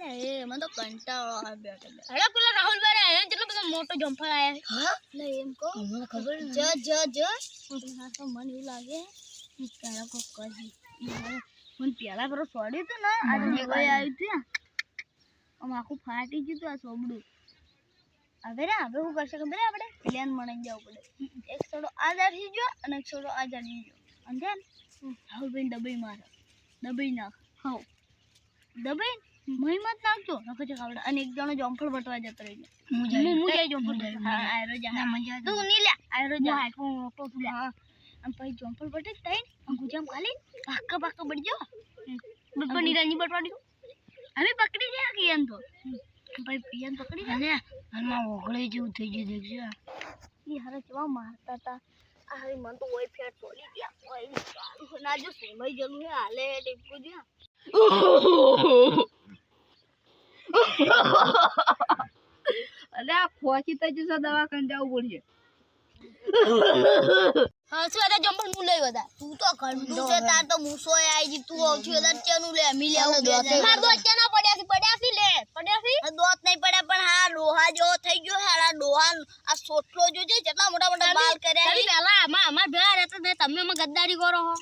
એ મને તો કંટાળો આવે બેઠો બેઠો. અરે પેલા રાહુલ ભાઈ આયા કેટલો બધો મોટો જમ્પર આયા હા એટલે એમ કહો મને ખબર જ જ જ હા તો મને એવું લાગે કે તારા કોક કરી મને પેલા પેલો સોડ્યું હતું ને આ જે કોઈ આવ્યું હતું આમ આખું ફાટી ગયું હતું આ સોબડું હવે ને હવે શું કરશે ખબર હે આપણે પ્લેન મણાઈ જવું પડે એક છોડો આ જાડી ગયો અને એક છોડો આ જાડી ગયો સમજ્યા ને હવે ભાઈ દબાઈ મારો દબાઈ નાખ હવ દબાઈ મહી મત નાખજો નકર ખાવડા. અને એક જણો જોમફળ બટવા જતો રહ્યો હું જઈ હું જઈ જાય, હું આયરો જા. ના, મજા. તું લે આયરો જા. હા તું ઓટો તું લે હા. અને પછી જમ્પર બટે તઈ ગુજામ ખાલી ભાક્કા ભાક્કા બડજો બપ્પા નિરાની બટવાડી અમે પકડી જાય કે એમ તો. ભાઈ પિયન પકડી જાય અને આમાં ઓગળે જેવું થઈ ગયું દેખજો. ઈ હારે કેવા મારતા હતા આ મન તો ઓય ફેર ચોલી ગયા. ઓય ના જો સમય જલું હે હાલે ટીપકું જ્યાં. અરે આ ખોચી તો જશે દવાખાને જવું પડશે. હા શું હતા જમ્પર હું લઈ બધા તું તો ઘંટું છે તાર તો મૂસો આવી જી તું આવછી વધારે ચેનું લે મી લે આવું માર દોત ચેના પડ્યા છે પડ્યા છે લે પડ્યા છે? દોત નહીં પડ્યા પણ હા ડોહા જેવો થઈ ગયો હારા ડોહા આ સોટલો છે જેટલા મોટા મોટા બાલ કર્યા તમે પેલા આમાં અમાર ભેળા રહેતા હતા તમે અમે ગદ્દારી કરો હો.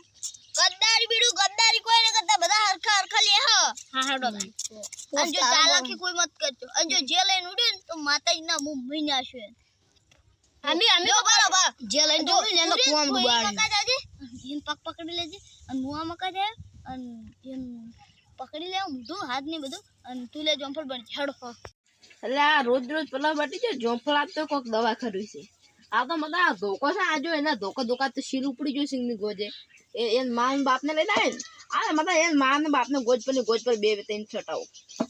ગદ્દારી બીડું ગદ્દારી કોઈ ને કરતા બધા હરખા હરખા લે હ હા હાડો અને જો ચાલાકી કોઈ મત કરજો. અને જો જે લઈને ઉડે ને તો માતાજી ના મું મહી નાશે અમે અમે બરાબર. જે લઈને જો એનો કોમ જાજે એને પગ પકડી લેજે અને મુઆ મકા જાય અને એને પકડી લે ઊંધું હાથ ને બધું અને તું લે જોમફળ બની હાડો. એટલે આ રોજ રોજ પેલા બટી જાય જોમફળ તો કોક દવા ખરી છે. આ તો મતલબ ધોકો છે, આ જો એના ધોકા ધોકા તો શીર ઉપડી ગયું સિંગની ગોજે. એ એન માન બાપને લઈને આવે ને આ મતલબ એ ને બાપને ગોજ પર ગોજ પર બે ત્રણ છટાવો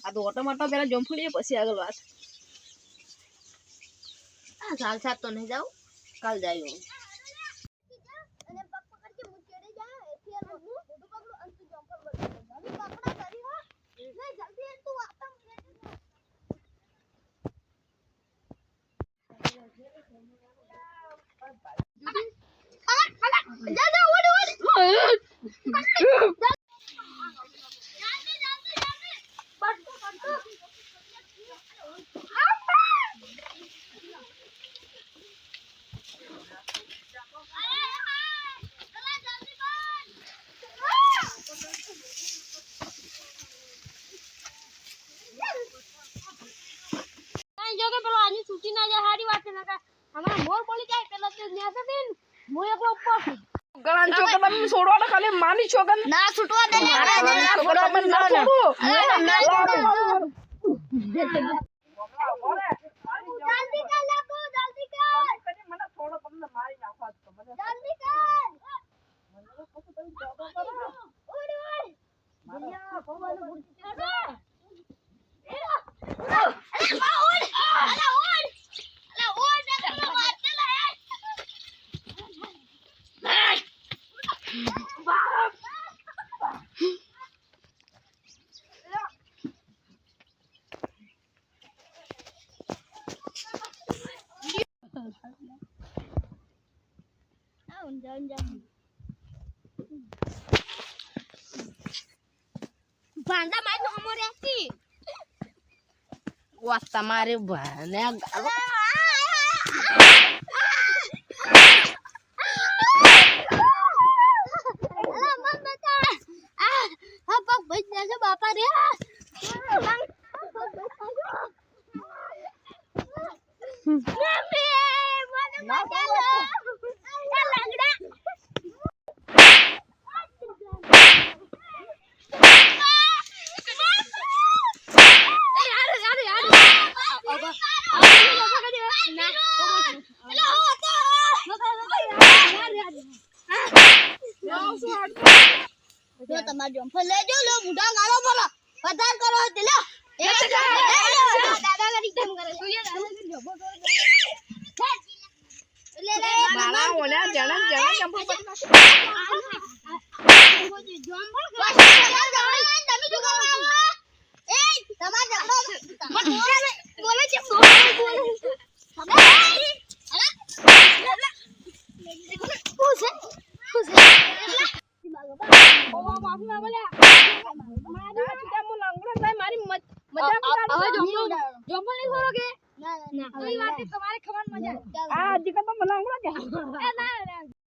આ તો ઓટોમેટો પેલા જમફડીએ પછી આગળ વાત. આ સાલ સાત તો નહીં જાવ કાલ જાય હું. જલ્દી પકડજે હું ચડી જા એથી આ બધું બધું પકડું અને તું જમ્પર બની જલ્દી પકડા કરી હો લે જલ્દી તું આપતા કાંઈ જો કે પેલો આની છૂટી ના જાય સારી વાત છે નકર અમારા મોર પડી જાય પેલા તે ન્યા છે ને હું એકલો ઉપર છું ગળાન છોકરા તમે છોડવાના ખાલી માની છોકરા ના છૂટવા દે ને છોકરા તમે ના છોડો જલ્દી કર લાગુ જલ્દી કર મને થોડો તમને મારી નાખવા જ તો મને જલ્દી કર ઉડ ઉડ ભાંડા મારી તો હમો રહેતી વા તમારે ભાને બાપા રે જો તમારે જમ્પર લેજો લો મુઢા ગાળો બોલો વધાર કરો તે લો દાદા કરી કેમ કરે લે લે મારા ઓલા જણા જણા ચંપલ પર તમે શું કરો એ તમાર ઝઘડો બોલે છે મારી મત હવે જોમફળ જોમફળ નહીં ખોરો કે? ના ના ના તમારે ખબર મજા આ હજી તો મને હમણાં જ ના ના.